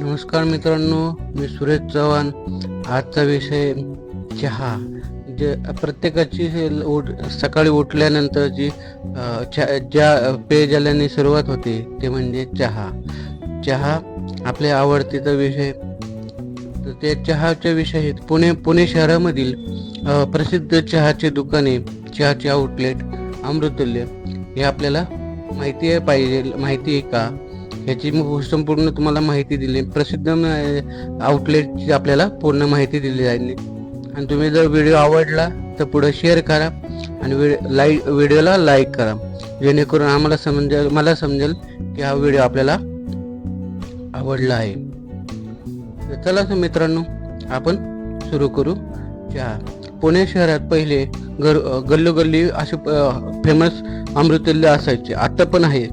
नमस्कार मित्रांनो मी सुरेश चव्हाण. आजचा विषय चहा. जे प्रत्येकाची उठ सकाळी उठल्यानंतरची अ, चा- ज्या पेयजलाने सुरुवात होते ते म्हणजे चहा. चहा आपल्या आवडतीचा विषय तर ते चहाच्या विषयात पुणे पुणे शहरामधील प्रसिद्ध चहाचे दुकाने चहाचे आउटलेट अमृतुल्य हे आपल्याला माहिती आहे पाहिजे माहिती आहे का? ह्याची संपूर्ण तुम्हाला माहिती दिली. प्रसिद्ध आउटलेटची आपल्याला पूर्ण माहिती दिली जाईल. आणि तुम्ही जर व्हिडिओ आवडला तर पुढे शेअर करा आणि लाईक व्हिडिओला लाईक करा. जेणेकरून आम्हाला समजेल मला समजेल की हा व्हिडिओ आपल्याला आवडला आहे. चला तर मित्रांनो आपण सुरू करू. चहा पुणे शहरात पहिले घर गल्लोगल्ली असे फेमस अमृतल्य असायचे. आत्ता पण आहे.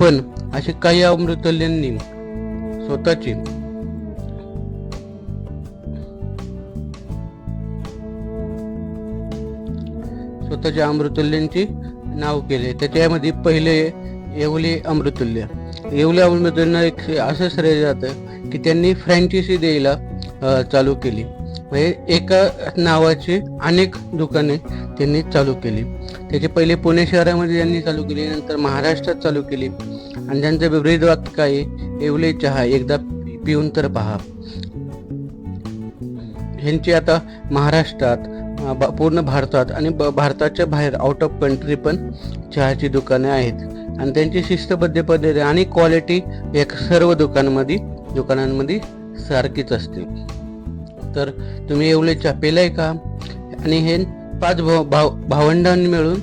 पण असे काही अमृतल्यांनी स्वतःची. स्वतःच्या अमृतुल्यांची नाव केले. त्याच्यामध्ये पहिले येवले अमृतुल्य येवले अमृतुल्यांना एक असं श्रेय जातं की त्यांनी फ्रँचायसी द्यायला चालू केली. म्हणजे एका नावाची अनेक दुकाने त्यांनी चालू केली. त्याचे पहिले पुणे शहरामध्ये त्यांनी चालू केली नंतर महाराष्ट्रात चालू केली. आणि त्यांचं विपरीत वाक्य काय आहे? चहा एकदा पिऊन तर पहा. ह्यांची आता महाराष्ट्रात पूर्ण भारतात आणि ब- भारताच्या बाहेर आउट ऑफ कंट्री पण चहाची दुकाने आहेत. आणि त्यांची शिस्तबद्ध पद्धती आणि क्वालिटी एक सर्व दुकानामध्ये दुकानांमध्ये सारखीच असते. तर तुम्ही एवढे चहा पेलाय का? आणि हे पाच भाव भाव भावंडांनी मिळून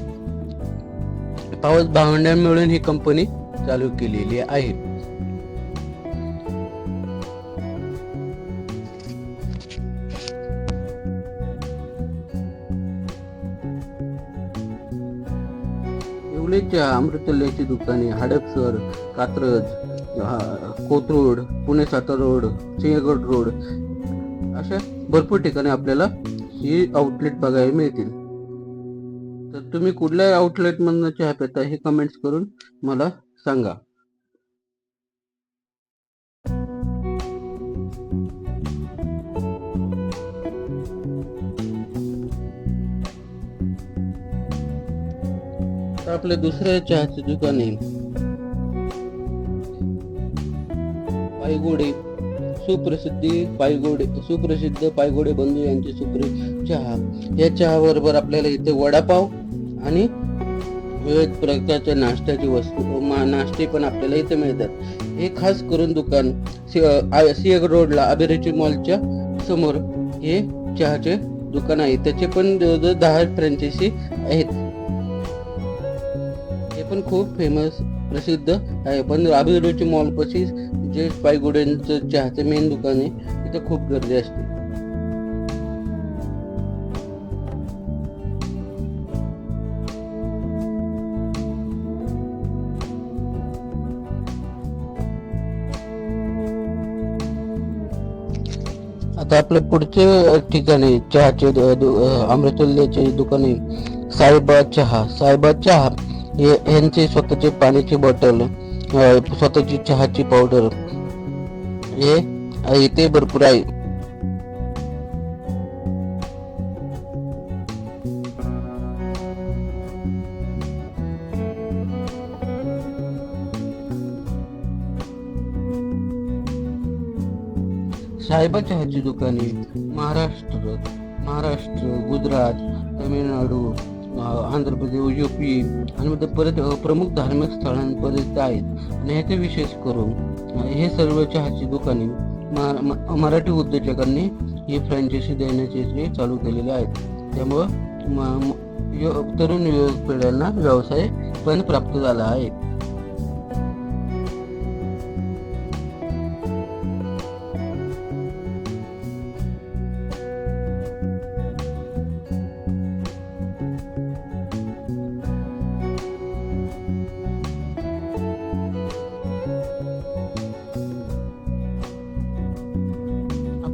पाच भावंडांनी मिळून ही कंपनी चालू केलेली आहे. येवलेच्या अमृतल्याची दुकाने हडपसर कात्रज हा, कोथरूड पुणे सातारा रोड सिंहगड रोड अशा भरपूर ठिकाणी आपल्याला ही आउटलेट बघायला मिळतील. तर तुम्ही कुठल्या आउटलेट मधनं चहा पिता हे कमेंट्स करून मला सांगा. तर दुसरे दुसऱ्या चहाचे दुकान आहे. पायगोडे सुप्रसिद्धी पायगोडे सुप्रसिद्ध पायगोडे बंधू यांचे सुप्री चहा. या चहा बरोबर आपल्याला इथे वडापाव आणि विविध प्रकारच्या नाश्त्याची वस्तू मा- नाश्ते पण आपल्याला इथे मिळतात. हे खास करून दुकान सि- सिंहगड रोडला अभिरुची मॉलच्या समोर हे चहाचे दुकान आहे. त्याचे पण जवळजवळ दहा फ्रँचायसी आहेत. पण खूप फेमस प्रसिद्ध आहे. पण राबी मॉल मॉलपाशी जे पायगुड्यांचं चहाचे मेन दुकान आहे तिथे खूप गर्दी असते. आता आपलं पुढचे ठिकाण आहे चहाचे अमृतुल्याचे दुकाने साहेबा दुकान आहे. चहा साहेबा चहा. यांचे स्वतःचे पाण्याची बॉटल स्वतःची चहाची पावडर हे इथे भरपूर आहे. साहेबा चहाची दुकाने महाराष्ट्र महाराष्ट्र गुजरात तमिळनाडू. आंध्र प्रदेश युपी आणि मध्ये परत प्रमुख धार्मिक स्थळांपर्यंत आहेत. आणि ह्याचे विशेष करून हे सर्व चहाची दुकाने मराठी उद्योजकांनी ही फ्रँचायसी देण्याचे जे चालू केलेले आहेत. त्यामुळं म- तरुण युवक पिढ्यांना व्यवसाय पण प्राप्त झाला आहे.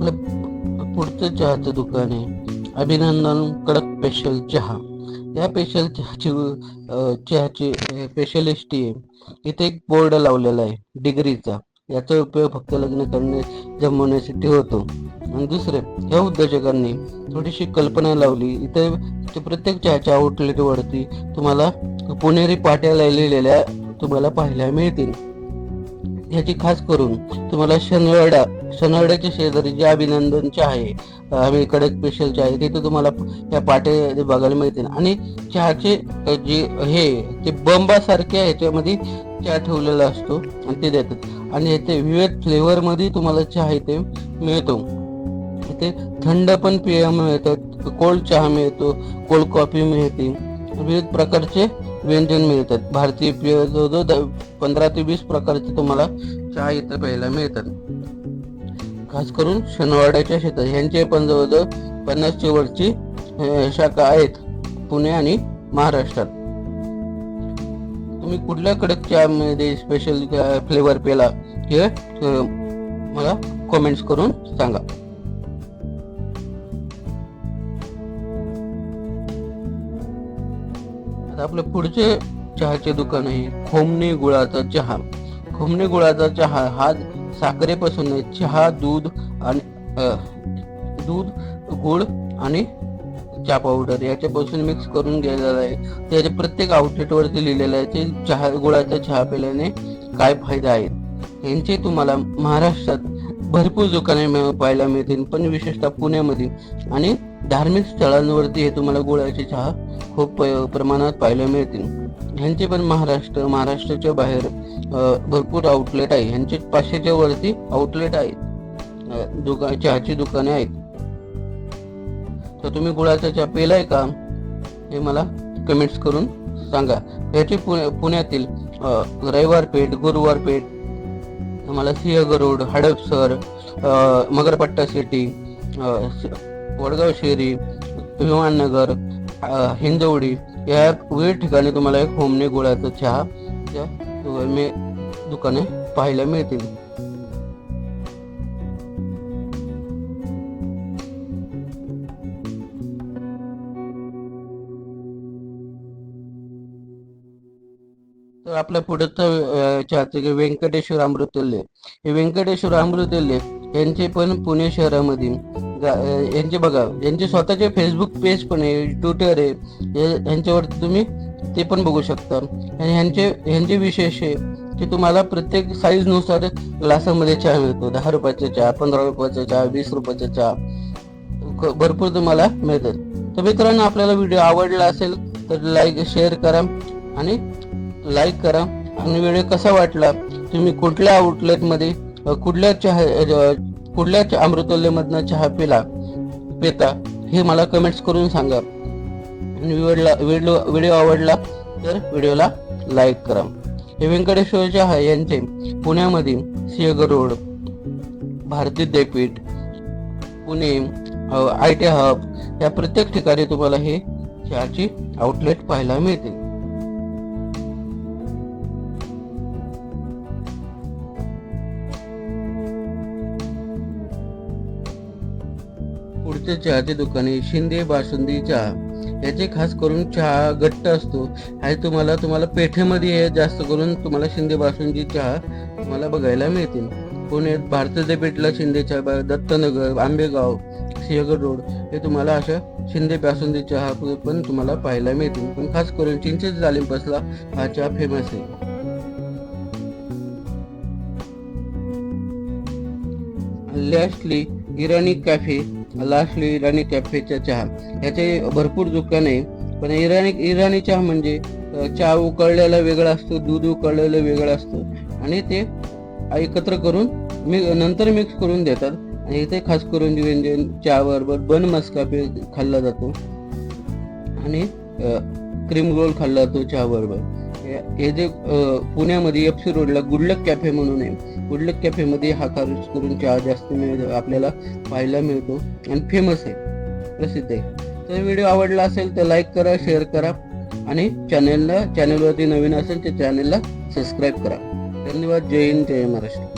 आपलं पुढचं चहाचं दुकान आहे अभिनंदन कडक स्पेशल चहा. या स्पेशल चहाची चहाची स्पेशलिस्टी आहे इथे एक बोर्ड लावलेला आहे डिग्रीचा. याचा उपयोग फक्त लग्न करणे जमवण्यासाठी होतो. आणि दुसरे या उद्योजकांनी थोडीशी कल्पना लावली. इथे प्रत्येक चहाच्या आउटलेटवरती तुम्हाला पुणेरी पाट्या लिहिलेल्या तुम्हाला पाहायला मिळतील. ह्याची खास करून तुम्हाला शनिवाडा शनिवाड्याच्या शेजारी जे अभिनंदन चहा आहे आम्ही कडक स्पेशलचे चहा आहे तिथे तुम्हाला ह्या पाटे बघायला मिळतील. आणि चहाचे जे हे ते बंबासारखे ह्याच्यामध्ये चहा ठेवलेला असतो आणि ते देतात. आणि इथे विविध फ्लेवरमध्ये तुम्हाला चहा इथे मिळतो. इथे थंड पण पेय मिळतात कोल्ड चहा मिळतो कोल्ड कॉफी मिळते. विविध प्रकारचे व्यंजन मिळतात. भारतीय पेय जवळजवळ पंधरा ते वीस प्रकारचे तुम्हाला चहा इथं प्यायला मिळतात. खास करून शनिवाड्याच्या शेतात. ह्यांचे पण जवळजवळ पन्नासच्या वरची शाखा आहेत पुणे आणि महाराष्ट्रात. तुम्ही कुठल्या कडक चहामध्ये स्पेशल फ्लेवर पेला हे मला कमेंट्स करून सांगा. आपलं पुढचे चहाचे दुकान आहे खोमणे गुळाचा चहा खोमणे गुळाचा चहा हा साखरेपासून आहे. चहा दूध आणि दूध गुळ आणि चहा पावडर याच्यापासून मिक्स करून गेलेला आहे त्याच्या प्रत्येक आउटलेटवरती लिहिलेलं आहे ते चहा गुळाचा चहा पिल्याने काय फायदा आहेत यांचे तुम्हाला महाराष्ट्रात भरपूर दुकाने मिळ- पाहायला मिळतील पण विशेषतः पुण्यामध्ये आणि धार्मिक स्थळांवरती हे तुम्हाला गुळाचे चहा खूप प- प्रमाणात पाहायला मिळतील. ह्यांचे पण महाराष्ट्र महाराष्ट्राच्या बाहेर भरपूर आउटलेट आहे. ह्यांचे पाचशेच्या वरती आउटलेट आहेत. दुका चहाची दुकाने आहेत. तर तुम्ही गुळाचा चहा पेलाय का? हे मला कमेंट्स करून सांगा. याची पुणे पुण्यातील रविवार पेठ गुरुवार पेठ मला सिंहग रोड हडपसर मगरपट्टा सिटी वडगाव शेरी विमाननगर हिंदवडी या विविध ठिकाणी तुम्हाला एक होमने गुळाचा चहा या दुकाने पाहायला मिळतील. तर आपल्या पुढचं चहाचे की व्यंकटेश्वर अमृतल्य हे व्यंकटेश्वर अमृतल्य यांचे पण पुणे शहरामध्ये गा- यांचे बघा यांचे स्वतःचे फेसबुक पेज पण आहे ट्विटर आहे हे- यांच्यावरती तुम्ही ते पण बघू शकता. आणि ह्यांचे ह्यांचे विशेष आहे की तुम्हाला प्रत्येक साईजनुसार ग्लासामध्ये चहा मिळतो. दहा रुपयाचा चहा पंधरा रुपयाचा चहा वीस रुपयाचा चहा. क- भरपूर तुम्हाला मिळतात. तर मित्रांनो आपल्याला व्हिडिओ आवडला असेल तर लाईक शेअर करा आणि लाईक करा. आणि व्हिडिओ कसा वाटला तुम्ही कुठल्या आउटलेटमध्ये कुठल्या चहा अ, कुठल्या अमृतोल्यमधनं चहा पिला पिता हे मला कमेंट्स करून सांगा. आणि व्हिडिओ व्हिडिओ आवडला तर व्हिडिओला लाईक करा. हे व्यंकटेश्वर चहा यांचे पुण्यामध्ये Sinhagad road Bharati Vidyapeeth Pune I T hub या प्रत्येक ठिकाणी तुम्हाला हे चहाची आउटलेट पाहायला मिळतील. पुढचे चहाचे दुकाने शिंदे बासुंदी चहा. याचे खास करून चहा घट्ट असतो. आणि तुम्हाला तुम्हाला पेठेमध्ये हे जास्त करून तुम्हाला शिंदे बासुंदी चहा तुम्हाला बघायला मिळतील. पुण्यात भारताच्या पेठला शिंदे चहा दत्तनगर आंबेगाव सिंहगड रोड हे तुम्हाला अशा शिंदे बासुंदी चहा पण तुम्हाला पाहायला मिळतील. पण खास करून चिंचेच जालिंपासला हा चहा फेमस आहे. Lastly Irani cafe lastly Irani कॅफेचा चहा. याचे भरपूर दुकान आहे. पण इराणी इराणी चहा म्हणजे चहा उकळलेला वेगळा असतो दूध उकळलेलं वेगळं असतं. आणि ते एकत्र करून मी नंतर मिक्स करून देतात. आणि इथे खास करून व्यंजन चहा बरोबर बन मस्काफे खाल्ला जातो. आणि क्रीम रोल खाल्ला जातो चहा बरोबर. हे जे पुण्यामध्ये एफ सी रोडला गुडलक कॅफे म्हणून आहे. गुडलक कॅफेमध्ये हा खास करून चहा जास्त मिळ आपल्याला पाहायला मिळतो आणि फेमस आहे. प्रसिद्ध आहे. तर व्हिडिओ आवडला असेल तर लाईक करा शेअर करा आणि चॅनेलला चॅनेलवरती नवीन असेल तर चॅनेलला सबस्क्राईब करा. धन्यवाद. जय हिंद. जय महाराष्ट्र.